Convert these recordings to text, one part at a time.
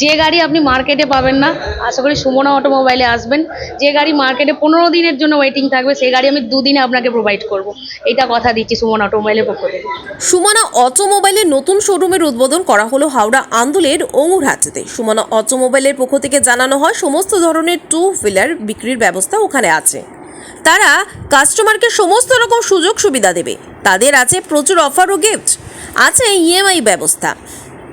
যে গাড়ি আপনি মার্কেটে পাবেন না, আশা করি সুমনা অটোমোবাইলে আসবেন। যে গাড়ি মার্কেটে পনেরো দিনের জন্য ওয়েটিং থাকবে, সেই গাড়ি আমি দুদিনে আপনাকে প্রোভাইড করব। এটা কথা দিচ্ছি সুমন অটোমোবাইলের পক্ষ থেকে। সুমনা অটোমোবাইলের নতুন শোরুমের উদ্বোধন করা হলো হাওড়া আন্দুলের ওঙুরহাটিতে সুমনা অটোমোবাইলের পক্ষ থেকে জানানো হয়, সমস্ত ধরনের টু হুইলার বিক্রির ব্যবস্থা ওখানে আছে। তারা কাস্টমারকে সমস্ত রকম সুযোগ সুবিধা দেবে। তাদের আছে প্রচুর অফার ও গিফট আছে ইএমআই ব্যবস্থা।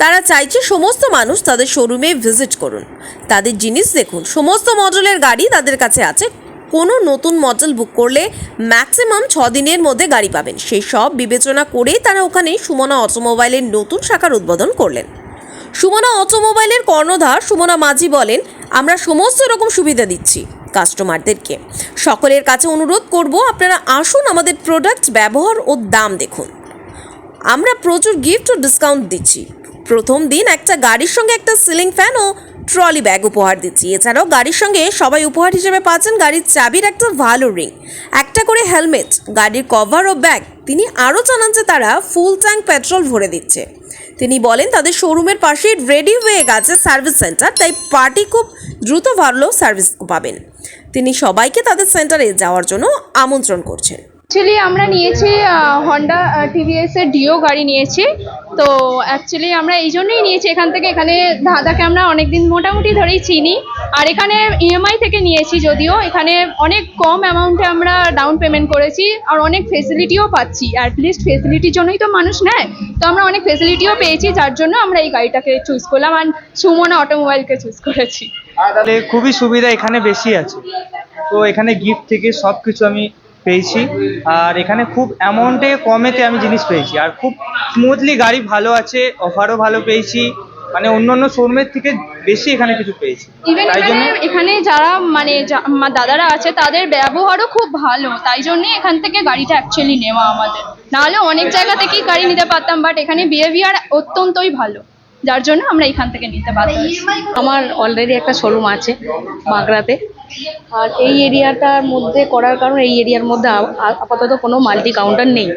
তারা চাইছে সমস্ত মানুষ তাদের শোরুমে ভিজিট করুন। তাদের জিনিস দেখুন। সমস্ত মডেলের গাড়ি তাদের কাছে আছে। কোনো নতুন মডেল বুক করলে ম্যাক্সিমাম ছ দিনের মধ্যে গাড়ি পাবেন। সেই সব বিবেচনা করেই তারা ওখানে সুমনা অটোমোবাইলের নতুন শাখার উদ্বোধন করলেন। সুমনা অটোমোবাইলের কর্ণধার সুমনা মাঝি বলেন, আমরা সমস্ত রকম সুবিধা দিচ্ছি কাস্টমারদেরকে সকলের কাছে অনুরোধ করব, আপনারা আসুন আমাদের প্রোডাক্ট ব্যবহার ও দাম দেখুন। আমরা প্রচুর গিফট ও ডিসকাউন্ট দিচ্ছি। প্রথম দিন একটা গাড়ির সঙ্গে একটা সিলিং ফ্যান ও ট্রলি ব্যাগ উপহার দিচ্ছি। এছাড়াও গাড়ির সঙ্গে সবাই উপহার হিসেবে পাচ্ছেন গাড়ির চাবির একটা ভালো রিং। একটা করে হেলমেট, গাড়ির কভার ও ব্যাগ। তিনি আরও জানান যে তারা ফুল ট্যাঙ্ক পেট্রোল ভরে দিচ্ছে। তিনি বলেন, তাদের শোরুমের পাশে রেডি হয়ে গেছে সার্ভিস সেন্টার, তাই পার্টি খুব দ্রুত ভালো সার্ভিস পাবেন। তিনি সবাইকে তাদের সেন্টারে যাওয়ার জন্য আমন্ত্রণ করছেন। অ্যাকচুয়ালি আমরা নিয়েছি হন্ডা টিভিএস এর ডিও গাড়ি নিয়েছি। তো অ্যাকচুয়ালি আমরা এই জন্যই নিয়েছি এখান থেকে। এখানে দাদাকে আমরা অনেকদিন মোটামুটি ধরেই চিনি। আর এখানে ইএমআই থেকে নিয়েছি যদিও। এখানে অনেক কম অ্যামাউন্টে আমরা ডাউন পেমেন্ট করেছি আর অনেক ফেসিলিটিও পাচ্ছি। অ্যাটলিস্ট ফেসিলিটির জন্যই তো মানুষ নেয়। তো আমরা অনেক ফেসিলিটিও পেয়েছি, যার জন্য আমরা এই গাড়িটাকে চুজ করলাম আর সুমনা অটোমোবাইলকে চুজ করেছি। খুবই সুবিধা এখানে বেশি আছে। তো এখানে গিফট থেকে সব কিছু আমি পেয়েছি। আর এখানে খুব অ্যামাউন্টে কমেতে আমি জিনিস পেয়েছি। আর খুব স্মুথলি গাড়ি ভালো আছে অফারও ভালো পেয়েছি। মানে অন্য অন্য শোরুমের থেকে বেশি এখানে কিছু পেয়েছি। তাই জন্য এখানে যারা মানে দাদারা আছে তাদের ব্যবহারও খুব ভালো। তাই জন্যই এখান থেকে গাড়িটা অ্যাকচুয়ালি নেওয়া আমাদের। নাহলে অনেক জায়গা থেকেই গাড়ি নিতে পারতাম বাট এখানে বিহেভিয়ার অত্যন্তই ভালো। যার জন্য আমরা এখান থেকে নিতে পারতাম আমার অলরেডি একটা শোরুম আছে বাঁকড়াতে আর এই এরিয়াটার মধ্যে করার কারণ, এই এরিয়ার মধ্যে আপাতত কোনো মাল্টি কাউন্টার নেই,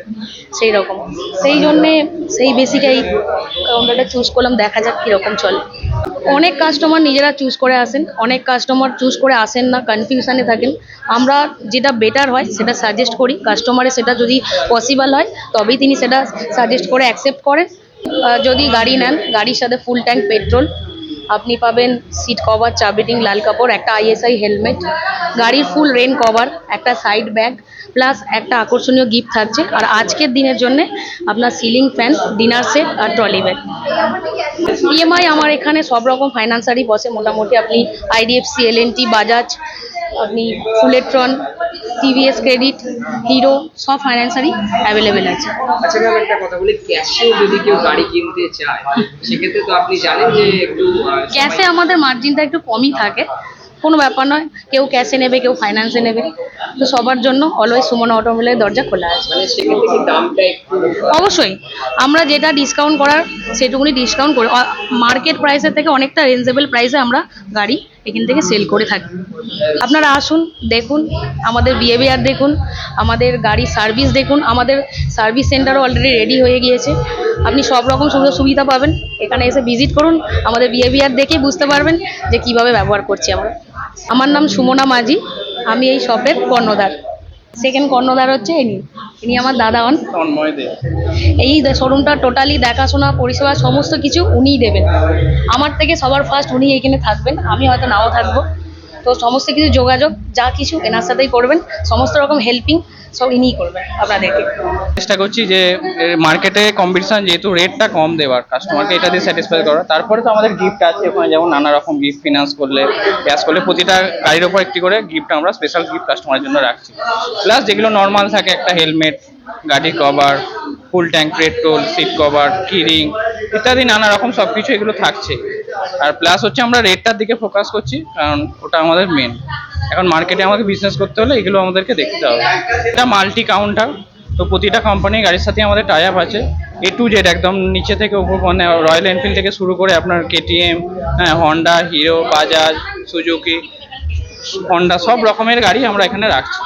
সেই রকম। সেই জন্যে সেই বেসিকে এই কাউন্টারটা চুজ করলাম, দেখা যাক কীরকম চলে। অনেক কাস্টমার নিজেরা চুজ করে আসেন, অনেক কাস্টমার চুজ করে আসেন না কনফিউশানে থাকেন। আমরা যেটা বেটার হয়, সেটা সাজেস্ট করি। কাস্টমারের সেটা যদি পসিবল হয়, তবেই তিনি সেটা সাজেস্ট করে অ্যাকসেপ্ট করেন। যদি গাড়ি নেন, গাড়ির সাথে ফুল ট্যাঙ্ক পেট্রোল আপনি পাবেন সিট কভার চাবিটিং লাল কাপড়, একটা আইএসআই হেলমেট গাড়ির ফুল রেন কভার একটা সাইড ব্যাগ প্লাস একটা আকর্ষণীয় গিফট থাকছে। আর আজকের দিনের জন্য আপনার সিলিং ফ্যান ডিনার সেট আর ট্রলি ব্যাগ ইএমআই আমার এখানে সব রকম ফাইন্যান্সারই বসে। মোটামুটি আপনি আইডিএফসি এলএনটি বাজাজ আপনি ফুলেট্রন টিভিএস ক্রেডিট হিরো সব ফাইন্যান্সারই অ্যাভেলেবেল আছে। আচ্ছা ম্যাম একটা কথা বলি ক্যাশেও যদি কেউ গাড়ি কিনতে চায় সেক্ষেত্রে তো আপনি জানেন যে একটু ক্যাশে আমাদের মার্জিনটা একটু কমই থাকে। কোনো ব্যাপার নয় কেউ ক্যাশে নেবে কেউ ফাইন্যান্সে নেবে। তো সবার জন্য অলওয়েজ সুমন অটোমোবাইলের দরজা খোলা আছে। মানে অবশ্যই আমরা যেটা ডিসকাউন্ট করার সেটুকুনি ডিসকাউন্ট করে। মার্কেট প্রাইসের থেকে অনেকটা রেঞ্জেবল প্রাইসে আমরা গাড়ি এখান থেকে সেল করে থাকি। আপনারা আসুন দেখুন আমাদের বিহেভিয়ার দেখুন আমাদের গাড়ির সার্ভিস দেখুন আমাদের সার্ভিস সেন্টারও অলরেডি রেডি হয়ে গিয়েছে। আপনি সব রকম সুযোগ সুবিধা পাবেন। এখানে এসে ভিজিট করুন আমাদের বিহেভিয়ার দেখেই বুঝতে পারবেন যে কীভাবে ব্যবহার করছি আমরা। আমার নাম সুমনা মাঝি আমি এই শপের কর্ণধার। সেকেন্ড কর্ণধার হচ্ছে ইনি। ইনি আমার দাদা হন। এই শোরুমটা টোটালি দেখাশোনা পরিষেবা সমস্ত কিছু উনিই দেবেন। আমার থেকে সবার ফার্স্ট উনি এখানে থাকবেন আমি হয়তো নাও থাকব। তো সমস্ত কিছু যোগাযোগ, যা কিছু এনার সাথেই করবেন, সমস্ত রকম হেল্পিং সব ইনিই করবেন আপনাদেরকে। চেষ্টা করছি যে মার্কেটে কম্পিটিশন যেহেতু রেটটা কম দেওয়ার কাস্টমারকে এটা দিয়ে স্যাটিসফাই করা তারপরে তো আমাদের গিফট আছে ওখানে, যেমন নানা রকম গিফট ফিনান্স করলে ক্যাশ করলে প্রতিটা গাড়ির ওপর একটি করে গিফট আমরা স্পেশাল গিফট কাস্টমারের জন্য রাখছি। প্লাস যেগুলো নর্মাল থাকে, একটা হেলমেট গাড়ির cover full tank petrol seat cover keyring ইত্যাদি, নানা রকম সব কিছু এগুলো থাকছে। আর প্লাস হচ্ছে আমরা রেটটার দিকে ফোকাস করছি, কারণ ওটা আমাদের মেন এখন মার্কেটে আমাকে বিজনেস করতে হলে এগুলো আমাদেরকে দেখতে হবে। এটা মাল্টি কাউন্টার তো প্রতিটা কোম্পানি গাড়ির সাথে আমাদের টাই আপ আছে। এ টু জেড একদম নিচে থেকে উপর মানে রয়্যাল এনফিল্ড থেকে শুরু করে আপনার কেটিএম হ্যাঁ Honda Hero Bajaj Suzuki Honda সব রকমের গাড়ি আমরা এখানে রাখছি।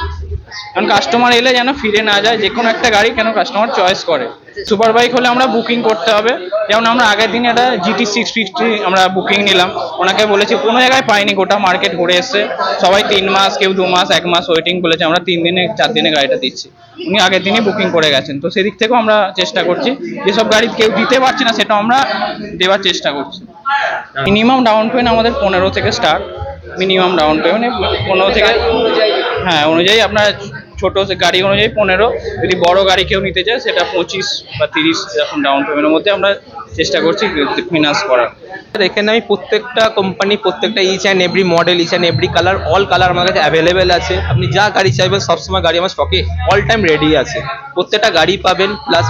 কারণ কাস্টমার এলে যেন ফিরে না যায় যে কোনো একটা গাড়ি কেন কাস্টমার চয়েস করে? সুপার বাইক হলে আমরা বুকিং করতে হবে। যেমন আমরা আগের দিন একটা জিটি সিক্স ফিফটি আমরা বুকিং নিলাম। ওনাকে বলেছি, কোনো জায়গায় পাইনি, গোটা মার্কেট ঘুরে এসছে। সবাই তিন মাস, কেউ দু মাস, এক মাস ওয়েটিং বলেছে আমরা তিন দিনে, চার দিনে গাড়িটা দিচ্ছি। উনি আগের দিনই বুকিং করে গেছেন। তো সেদিক থেকেও আমরা চেষ্টা করছি যেসব গাড়ি কেউ দিতে পারছে না, সেটা আমরা দেওয়ার চেষ্টা করছি। মিনিমাম ডাউন পেমেন্ট আমাদের পনেরো থেকে স্টার্ট মিনিমাম ডাউন পেমেন্ট পনেরো থেকে হ্যাঁ অনুযায়ী আপনার ছোট গাড়ি অনুযায়ী পনেরো, যদি বড় গাড়ি কেউ নিতে চায় সেটা পঁচিশ বা তিরিশ এরকম ডাউন পেমেন্টের মধ্যে আমরা চেষ্টা করছি ফিনান্স করার। এখানে আমি প্রত্যেকটা কোম্পানি প্রত্যেকটা each and every model each and every colour all colour আমার কাছে অ্যাভেলেবেল আছে। আপনি যা গাড়ি চাইবেন সবসময় গাড়ি আমার স্টকে অল টাইম রেডি আছে। প্রত্যেকটা গাড়ি পাবেন প্লাস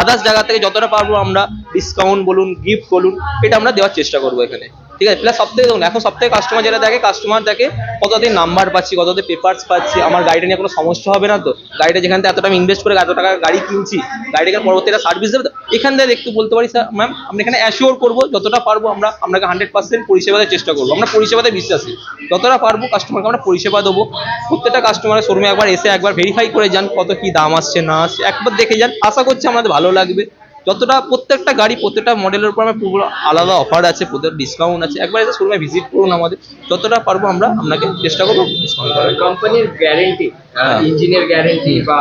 আদার্স জায়গা থেকে যতটা পারব আমরা ডিসকাউন্ট বলুন গিফট বলুন, এটা আমরা দেওয়ার চেষ্টা করব এখানে। ঠিক আছে? প্লাস সব থেকে দেখুন, এখন সব থেকে কাস্টমার যেটা দেখে কাস্টমার দেখে কতদিন নাম্বার পাচ্ছি, কতদিন পেপার্স পাচ্ছি, আমার গাড়িটা নিয়ে কোনো সমস্যা হবে না তো? গাড়িটা যেখান থেকে এতটা আমি ইনভেস্ট করে এত টাকা গাড়ি কিনছি, গাড়িটাকে পরবর্তীটা সার্ভিস দেবে তো? এখান থেকে একটু বলতে পারি স্যার ম্যাম আমরা এখানে অ্যাসিওর করব, যতটা পারব আমরা, আপনাকে হান্ড্রেড পার্সেন্ট পরিষেবা দেওয়ার চেষ্টা করব। আমরা পরিষেবাতে বিশ্বাসী। যতটা পারব কাস্টমারকে আমরা পরিষেবা দেবো। প্রত্যেকটা কাস্টমারের শোরুমে একবার এসে একবার ভেরিফাই করে যান, কত কি দাম আসছে, না আসছে, একবার দেখে যান। আশা করছি আমাদের ভালো লাগবে। যতটা প্রত্যেকটা গাড়ি, প্রত্যেকটা মডেলের উপর আমার পুরো আলাদা অফার আছে, প্রত্যেকটা ডিসকাউন্ট আছে। একবার এসে শোরুমে ভিজিট করুন আমাদের। যতটা পারব আমরা আপনাকে চেষ্টা করব ডিসকাউন্ট করার। কোম্পানির গ্যারেন্টি। ইঞ্জিনের গ্যারেন্টি বা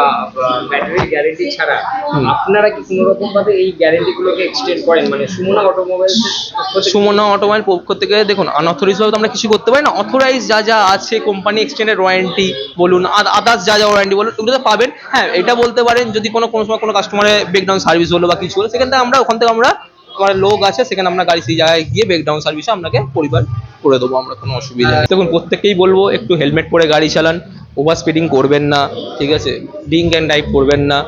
ব্যাটারির গ্যারেন্টি ছাড়া আপনারা কি কোনো রকম ভাবে এই গ্যারেন্টি গুলোকে এক্সটেন্ড করেন? মানে সুমনা অটোমোবাইলস সুমনা অটোমোবাইল পক্ষ থেকে দেখুন আনঅথরাইজ ভাবে আমরা কিছু করতে পারি না। অথরাইজ যা যা আছে কোম্পানি এক্সটেন্ডের ওয়ারেন্টি বলুন আদার্স যা যা ওয়ারেন্টি বলুন ওগুলো তো পাবেন। হ্যাঁ এটা বলতে পারেন যদি কোনো কোনো সময় কোনো কাস্টমারের ব্রেকডাউন সার্ভিস হলো বা কিছু হলো সেখান থেকে আমরা ওখান থেকে আমরা আমার লোক আছে সেখানে আমরা গাড়ি সেই জায়গায় গিয়ে ব্রেকডাউন সার্ভিসে আপনাকে পরিবার করে দেবো আমরা কোনো অসুবিধা নেই। দেখুন প্রত্যেককেই বলব একটু হেলমেট পরে গাড়ি চালান ওভার স্পিডিং করবেন না, ঠিক আছে? ড্রিঙ্ক অ্যান্ড ড্রাইভ করবেন না।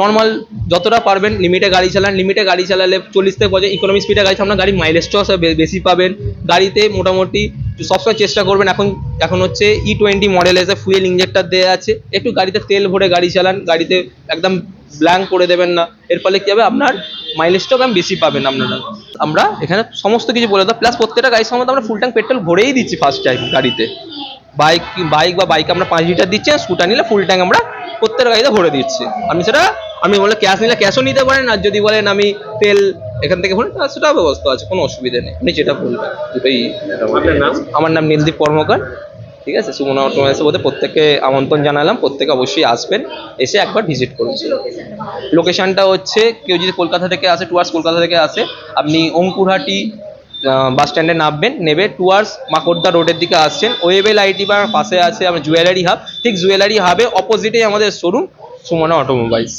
নর্মাল যতটা পারবেন লিমিটে গাড়ি চালান। লিমিটে গাড়ি চালালে চল্লিশ থেকে পঁচিশ ইকোনমি স্পিডে গাড়ি আপনার গাড়ি মাইলেজটাও বেশি পাবেন। গাড়িতে মোটামুটি সবসময় চেষ্টা করবেন। এখন এখন হচ্ছে ই টোয়েন্টি মডেল এসে ফুয়েল ইঞ্জেক্টর দেওয়া আছে। একটু গাড়িতে তেল ভরে গাড়ি চালান। গাড়িতে একদম ব্ল্যাঙ্ক করে দেবেন না। এর ফলে কী হবে? আপনার মাইলেজটাও ম্যাম বেশি পাবেন আপনারা। আমরা এখানে সমস্ত কিছু বলে দাও প্লাস প্রত্যেকটা গাড়ির সময় আমরা ফুল ট্যাঙ্ক পেট্রোল ভরেই দিচ্ছি ফার্স্ট টাইম গাড়িতে। বাইক বাইক বা বাইক আমরা পাঁচ লিটার দিচ্ছি আর স্কুটার নিলে ফুল ট্যাঙ্ক আমরা প্রত্যেকটা গাড়িতে ভরে দিচ্ছি। আপনি সেটা আমি বলে ক্যাশ নিলে ক্যাশও নিতে পারেন আর যদি বলেন আমি তেল এখান থেকে ভরে সেটাও ব্যবস্থা আছে কোনো অসুবিধা নেই। আপনি যেটা বলবেন দুটোই? আমার নাম নীলদীপ কর্মকার ঠিক আছে? সুমনা অটোমাইসে বলতে প্রত্যেককে আমন্ত্রণ জানালাম প্রত্যেকে অবশ্যই আসবেন এসে একবার ভিজিট করুন। লোকেশনটা হচ্ছে কেউ যদি কলকাতা থেকে আসে টুয়ার্স কলকাতা থেকে আসে আপনি অঙ্কুরহাটি বাস স্ট্যান্ডে নামবেন, নেবে টুয়ার্স মাকড়দা রোডের দিকে আসছেন। ওয়েবেল আইটি বা পাশে আছে আমার জুয়েলারি হাব ঠিক জুয়েলারি হাবে অপোজিটেই আমাদের শোরুম সুমনা অটোমোবাইলস